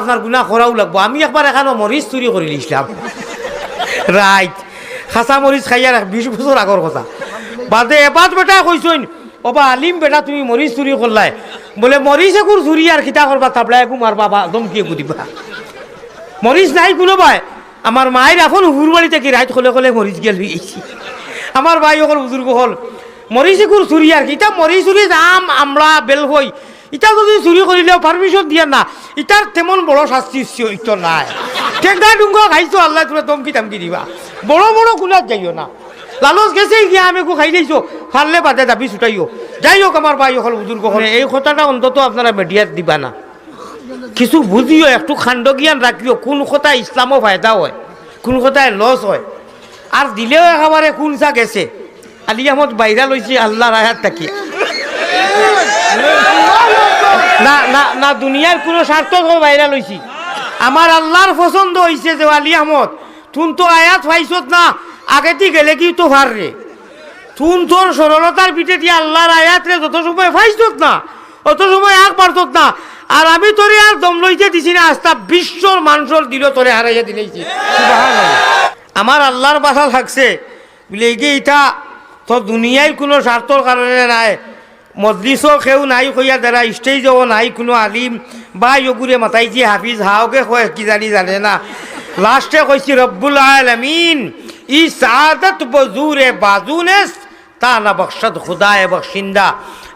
আপনার গুণা করাও লাগবো। আমি একবার এখানো মরিচ চুরি করে নিয়েছিলাম। রাইট খাসা মরিচ খাইয়া বিশ বছর আগর কথা। বাদে এবাদ বেটা কইসইন ওবা আলিম বেটা, তুমি মরিচ চুরি করলাই বলে মরিচ একুর চুরি আর খিতা করবা তাপলা একু মারবা বা দমকি একু দিবা মরিচ নাই কোনো ভাই আমার মায়ের এখন হুর বাড়িতে কি রাইত হলে হলে মরিচ গেল গেছি। আমার ভাই অকল বুজুর্গ হল মরিচ একুর চুরি আর ইটা মরিচ চুরি দাম, আমলা, বেল হই ইটা যদি চুরি করিলেও পারমিশন দিয়া না ইটার তেমন বড় শাস্তি ইতো নাই। টেঙ্গা ডুঙ্গা খাইছো, আল্লাহ তোরা দমকি তামকি দিবা। বড় বড় গুলাত যাইও না। লালচ গেছে গিয়া আমি একো খাই দিয়েছ ফারলে বাদে দাবি ছুটাইও। যাই হোক আমার ভাই হল বুজুর্গ এই কথাটা অন্তত আপনারা মিডিয়াত দিবা না। কিছু বুঝিও একটু খাণ্ড জ্ঞান রাখিও কোন কথা ইসলামও ফায়দা হয়, কোন কথায় লস হয়। আর দিলেও একেবারে কোন চা গেছে। আলি আহমদ বাইরা লইছে আল্লাহর আয়াত থাকি না না না, দুনিয়ার কোনো স্বার্থ বাইরা লইছি। আমার আল্লাহর পছন্দ হইছে যে আলী আহমদ। তুন তো আয়াত পাইছত না আগেতে গেলে কি তো ভার রে? তুন তোর সরলতার পিঠে দিয়ে আল্লাহর আয়াত রে যত সময় পাইছত না, অত সময় আগ পারছত না। আর আমি তোরে আর দম লইতে দিছি না আস্তা বিশ্বর মানুষের দিল তোরে হারাইয়া দিলেছি আমার আল্লাহর বাসা থাকছে বলে এই যে ইটা তো দুনিয়ায় কোনো স্বার্থর কারণে নাই। মজলিসও কেউ নাই কইয়া দ্বারা স্টেজও নাই কোনো আলিম। বা ইগুরে মাতাইছি হাফিজ হাওকে কয়, কি জানি জানে না। লাস্টে কইছি রব্বুল আলমিন, ই সাদত বজুরে বাজুনেস তা না বকশত খুদায় বকশিন্দা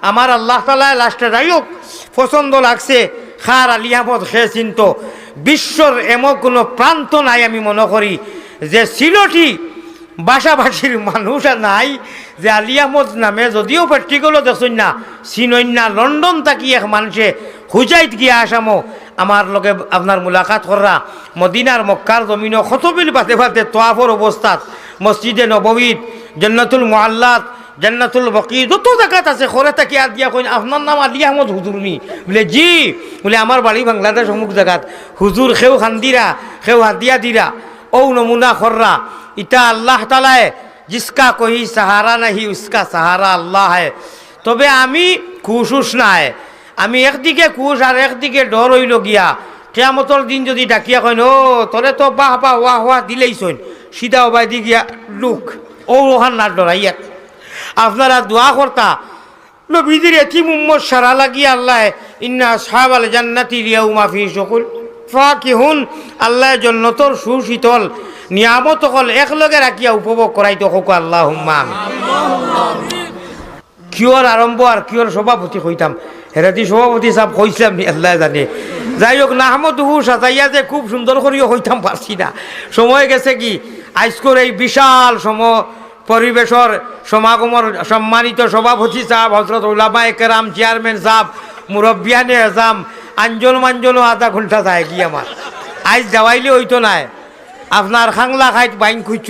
আমার আল্লাহ তালায় লাস্টে যাই হোক পছন্দ লাগছে খার আলী আহমদ খে চিন্ত। বিশ্বর এমন কোনো প্রান্ত নাই আমি মনে করি, যে সিলটি বাসাবাসীর মানুষ নাই যে আলী আহমদ নামে যদিও প্র্যাকটিক্যালও দেখছেন না চিনইন লন্ডন থাকি এক মানুষে হুজাইত গিয়া আসামো। আমার লগে আপনার মুলাকাত করা মদিনার মক্কার জমিন খতবিল বাতে বাতে তোয়াফর অবস্থাত মসজিদে নববীত জন্নতুল মোহাল্লাত জান্নাতুল বকি, যত জায়গাত আছে খরে থাকি আর দিয়া কইন আপনার নাম আলী আহমদ হুজুর নি? বলে, জি। বলে আমার বাড়ি বাংলাদেশ অমুক জায়গাত হুজুর খেউ খান্দিরা খেউ হাদিয়া দিরা ও নমুনা খররা ইটা আল্লাহ তালায় জিসকা কহি সাহারা নাহি উসকা সাহারা আল্লাহ হয় তবে আমি খুশুস নাই আমি একদিকে খুশ আর একদিকে ডর হইল গিয়া কেয়ামতর দিন যদি ডাকিয়া কইন ও তোরে তো বাহ বাহ ওয়া হওয়া দিলেইছইন সিধা ওবাই দি গিয়া লুক ও ওহান না ডরাইয়া আপনারা দোয়া করতা নবীদের এটি মুম্মদ সারা লাগিয়ে আল্লাহ ইন্না সাহাবাল জান্নাতি রিয়াউ মাফি সকল ফাকিহুন আল্লাহ জন্নতর সুশীতল। নিয়ামত হল একলগে রাখিয়া উপভোগ করাইতে হোক আল্লাহ কিয়র আরম্ভ আর কিয়র সভাপতি হইতাম। হেরাতি সভাপতি সাহেব হইছিলাম নি আল্লাহ জানে। যাই হোক নাহমদ হু সাজাইয়া যে খুব সুন্দর করিও হইতাম, পারছি না। সময় গেছে কি? আজকের এই বিশাল সম পরিবেশর সমাগমর সম্মানিত সভাপতি সাহেব হজরত উলামা একরাম চেয়ারম্যান সাহেব, মুরব্বিয়ানে এজাম আঞ্জন মাঞ্জল আধা ঘণ্টা যায় কি আমার আজ যাওয়াইলে তো নাই। আপনার খাংলা খাইত বাইন খুঁজছ